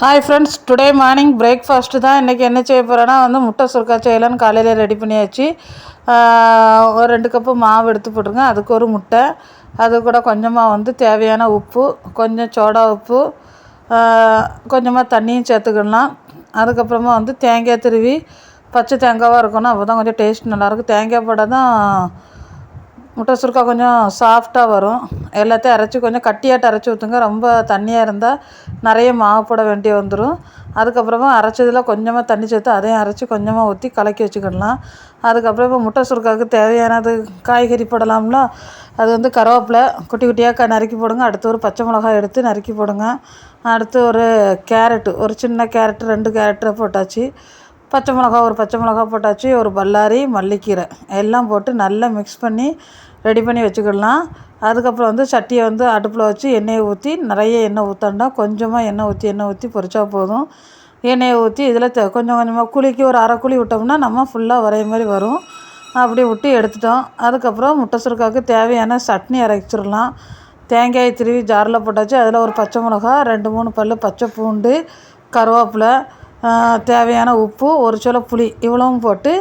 Hi friends today morning breakfast தான் இன்றைக்கி என்ன செய்ய போகிறேன்னா வந்து முட்டை சுருக்கா செய்யலான்னு காலையில் ரெடி பண்ணியாச்சு. ஒரு ரெண்டு கப்பு மாவு எடுத்து போட்டுருங்க. அதுக்கு ஒரு முட்டை. அது கூட கொஞ்சமாக வந்து தேவையான உப்பு கொஞ்சம் சோடா உப்பு கொஞ்சமாக தண்ணியும் சேர்த்துக்கிடலாம் அதுக்கப்புறமா வந்து தேங்காய் திருவி பச்சை தேங்காவாக இருக்கணும். அப்போ தான் கொஞ்சம் டேஸ்ட் நல்லாயிருக்கும். தேங்காய் போட தான் முட்டை சுருக்கா கொஞ்சம் சாஃப்டாக வரும். எல்லாத்தையும் அரைச்சி கொஞ்சம் கட்டியாட்டு அரைச்சி ஊற்றுங்க ரொம்ப தண்ணியாக இருந்தால் நிறைய மாவு போட வேண்டி வந்துடும் அதுக்கப்புறமா அரைச்சதில் கொஞ்சமாக தண்ணி சேர்த்து அதையும் அரைச்சி கொஞ்சமாக ஊற்றி கலக்கி வச்சுக்கிடலாம். அதுக்கப்புறம் இப்போ முட்டை சுருக்காவுக்கு தேவையானது காய்கறி போடலாம்ல. அது வந்து கருவேப்பிலை குட்டி குட்டியாக நறுக்கி போடுங்க. அடுத்து ஒரு பச்சை மிளகாய் எடுத்து நறுக்கி போடுங்க. அடுத்து ஒரு கேரட்டு ஒரு சின்ன கேரட்டு ரெண்டு கேரட்டு போட்டாச்சு. பச்சை மிளகா ஒரு பச்சை மிளகா போட்டாச்சு. ஒரு பல்லாரி மல்லிக்கீரை எல்லாம் போட்டு நல்லா மிக்ஸ் பண்ணி ரெடி பண்ணி வச்சுக்கிடலாம். அதுக்கப்புறம் வந்து சட்டியை வந்து அடுப்பில் வச்சு எண்ணெயை ஊற்றி நிறைய எண்ணெய் ஊற்றண்டா. கொஞ்சமாக எண்ணெய் ஊற்றி எண்ணெய் ஊற்றி பொரிச்சா போதும். எண்ணெயை ஊற்றி இதில் கொஞ்சம் கொஞ்சமாக குழிக்கு ஒரு அரை குழி விட்டோம்னா நம்ம ஃபுல்லாக வரைய மாதிரி வரும். அப்படி விட்டு எடுத்துட்டோம். அதுக்கப்புறம் முட்டை சுருக்காவுக்கு தேவையான சட்னி அரைச்சிடலாம். தேங்காய் திருவி ஜாரில் போட்டாச்சு. அதில் ஒரு பச்சை மிளகா ரெண்டு மூணு பல் பச்சை பூண்டு கருவேப்பிலை தேவையான உப்பு ஒரு சில புளி இவ்வளவும் போட்டு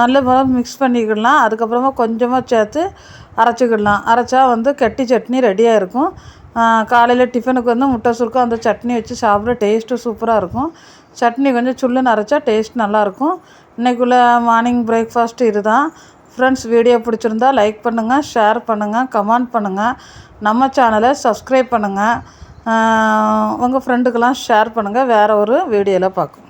நல்ல முறை மிக்ஸ் பண்ணிக்கிடலாம். அதுக்கப்புறமா கொஞ்சமாக சேர்த்து அரைச்சிக்கிடலாம். அரைச்சா வந்து கெட்டி சட்னி ரெடியாக இருக்கும். காலையில் டிஃபனுக்கு வந்து முட்டை சுருக்கம் அந்த சட்னி வச்சு சாப்பிட டேஸ்ட்டு சூப்பராக இருக்கும். சட்னி கொஞ்சம் சுள்ளுன்னு அரைச்சா டேஸ்ட் நல்லாயிருக்கும் இன்றைக்குள்ள மார்னிங் பிரேக்ஃபாஸ்ட் இதுதான். ஃப்ரெண்ட்ஸ் வீடியோ பிடிச்சிருந்தா லைக் பண்ணுங்கள் ஷேர் பண்ணுங்கள் கமெண்ட் பண்ணுங்கள் நம்ம சேனலை சப்ஸ்கிரைப் பண்ணுங்கள் உங்கள் ஃப்ரெண்டுக்கெல்லாம் ஷேர் பண்ணுங்கள் வேறு ஒரு வீடியோவில் பார்க்கும்